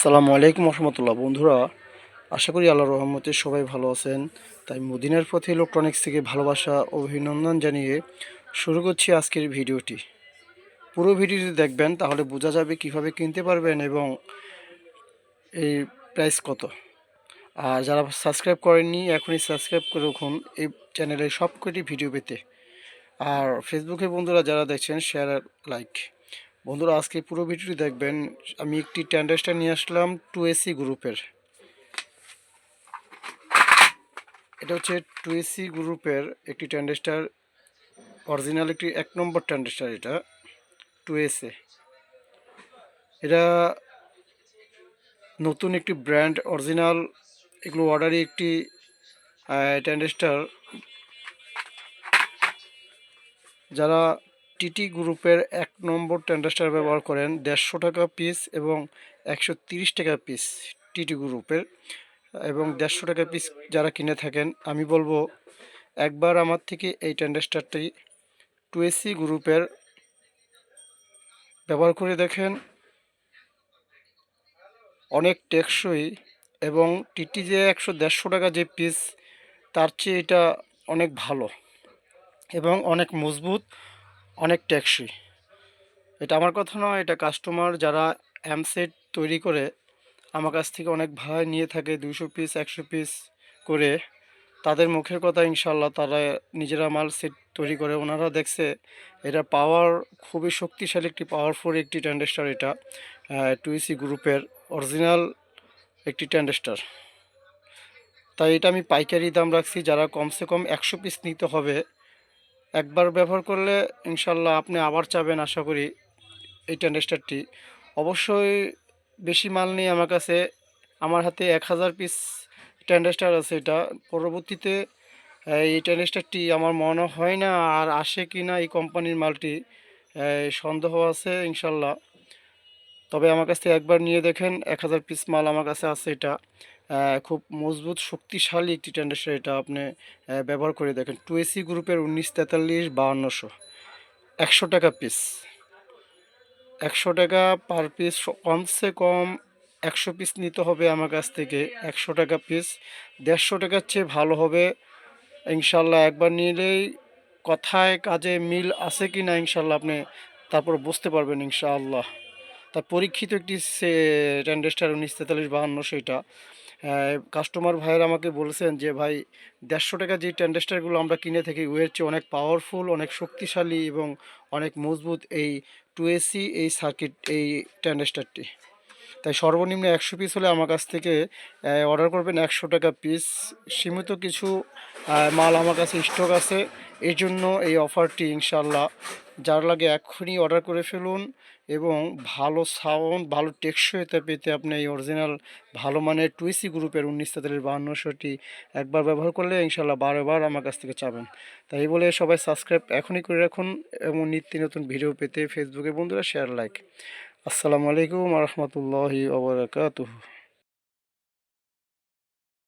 আসসালামু আলাইকুম রহমতুল্লাহ বন্ধুরা, আশা করি আল্লাহ রহমতে সবাই ভালো আছেন। তাই মদিনার পথে ইলেকট্রনিক্স থেকে ভালোবাসা, অভিনন্দন জানিয়ে শুরু করছি আজকের ভিডিওটি। পুরো ভিডিওটি দেখবেন, তাহলে বোঝা যাবে কীভাবে কিনতে পারবেন এবং এই প্রাইস কত। আর যারা সাবস্ক্রাইব করেননি, এখনই সাবস্ক্রাইব করে রাখুন এই চ্যানেলে সব কটি ভিডিও পেতে। আর ফেসবুকে বন্ধুরা যারা দেখছেন শেয়ার লাইক বন্ধুরা, আজকে পুরো ভিডিওটি দেখবেন। আমি একটি ট্যান্ডেস্টার নিয়ে আসলাম টু এসি গ্রুপের। এটা হচ্ছে টু এসি গ্রুপের একটি ট্যান্ডেস্টার। অরিজিনাল একটি এক নম্বর ট্যান্ডেস্টার এটা টু এসে এটা নতুন একটি ব্র্যান্ড, অরিজিনাল। এগুলো অর্ডারি একটি ট্যান্ডেস্টার। যারা টিটি গ্রুপের এক নম্বর ট্যান্ডাস্টার ব্যবহার করেন দেড়শো টাকা পিস এবং একশো টাকা পিস টিটি গ্রুপের। এবং দেড়শো টাকা পিস যারা কিনে থাকেন, আমি বলব একবার আমার থেকে এই ট্যান্ডাস্টারটি টু এসি গ্রুপের ব্যবহার করে দেখেন। অনেক টেকসই এবং টিটি যে একশো দেড়শো টাকা যে পিস তার চেয়ে এটা অনেক ভালো এবং অনেক মজবুত। অনেক টেকসই এটা আমার কথা নয়, এটা কাস্টমার যারা অ্যামসেট তৈরি করে, আমার কাছ থেকে অনেক ভাড়া নিয়ে থাকে দুশো পিস একশো পিস করে, তাদের মুখের কথা ইনশাল্লাহ তারা নিজেরা মাল সেট তৈরি করে। ওনারা দেখছে এটা পাওয়ার খুবই শক্তিশালী একটি পাওয়ারফুল একটি ট্যান্ডেস্টার এটা টুইসি গ্রুপের অরিজিনাল একটি ট্যান্ডেস্টার তাই এটা আমি পাইকারি দাম রাখছি, যারা কমসে কম একশো পিস নিতে হবে একবার ব্যবহার করলে ইনশাল্লাহ আপনি আবার চাবেন আশা করি এই ট্যান্ডেস্টারটি। অবশ্যই বেশি মাল নেই আমার কাছে। আমার হাতে এক হাজার পিস ট্যান্ডেস্টার আছে এটা। পরবর্তীতে এই ট্যান্ডেস্টারটি আমার মনে হয় না আর আসে কি না এই কোম্পানির মালটি সন্দেহ আছে ইনশাল্লাহ। তবে আমার কাছ থেকে একবার নিয়ে দেখেন, এক হাজার পিস মাল আমার কাছে আছে এটা। খুব মজবুত, শক্তিশালী একটি ট্যান্ডেস্টার এটা আপনি ব্যবহার করে দেখেন। টু এসি গ্রুপের উনিশ তেতাল্লিশ, বাহান্নশো। একশো টাকা পিস একশো টাকা পার পিস কমসে কম একশো পিস নিতে হবে আমার কাছ থেকে, একশো টাকা পিস দেড়শো টাকার চেয়ে ভালো হবে। ইনশাল্লাহ একবার নিলেই কথায় কাজে মিল আছে কি না ইনশাল্লাহ আপনি তারপর বুঝতে পারবেন ইনশাআল্লাহ তা পরীক্ষিত একটি সে ট্যান্ডেস্টার উনিশ তেতাল্লিশ বাহান্ন সেটা। কাস্টমার ভাইয়ের আমাকে বলেছেন যে, ভাই, দেড়শো টাকা যে ট্যান্ডেস্টারগুলো আমরা কিনে থাকি ওয়ের চেয়ে অনেক পাওয়ারফুল অনেক শক্তিশালী এবং অনেক মজবুত এই টু এসি এই সার্কিট এই ট্যান্ডেস্টারটি তাই সর্বনিম্ন একশো পিস হলে আমার কাছ থেকে অর্ডার করবেন একশো টাকা পিস সীমিত কিছু মাল আমার কাছে স্টক আছে। এই জন্য এই অফারটি ইনশাল্লাহ যার লাগে এক্ষুনি অর্ডার করে ফেলুন। এবং ভালো সাউন্ড ভালো টেকসইতে পেতে আপনি এই অরিজিনাল ভালো মানের টুইসি গ্রুপের উনিশ তাদের বাহান্নশোটি একবার ব্যবহার করলে ইনশাল্লাহ বারোবার আমার কাছ থেকে চাবেন। তাই বলে সবাই সাবস্ক্রাইব এখনই করে রাখুন এবং নিত্য নতুন ভিডিও পেতে ফেসবুকে বন্ধুরা শেয়ার লাইক আসসালামু আলাইকুম রহমতুল্লাহি ওবরাকাতুহ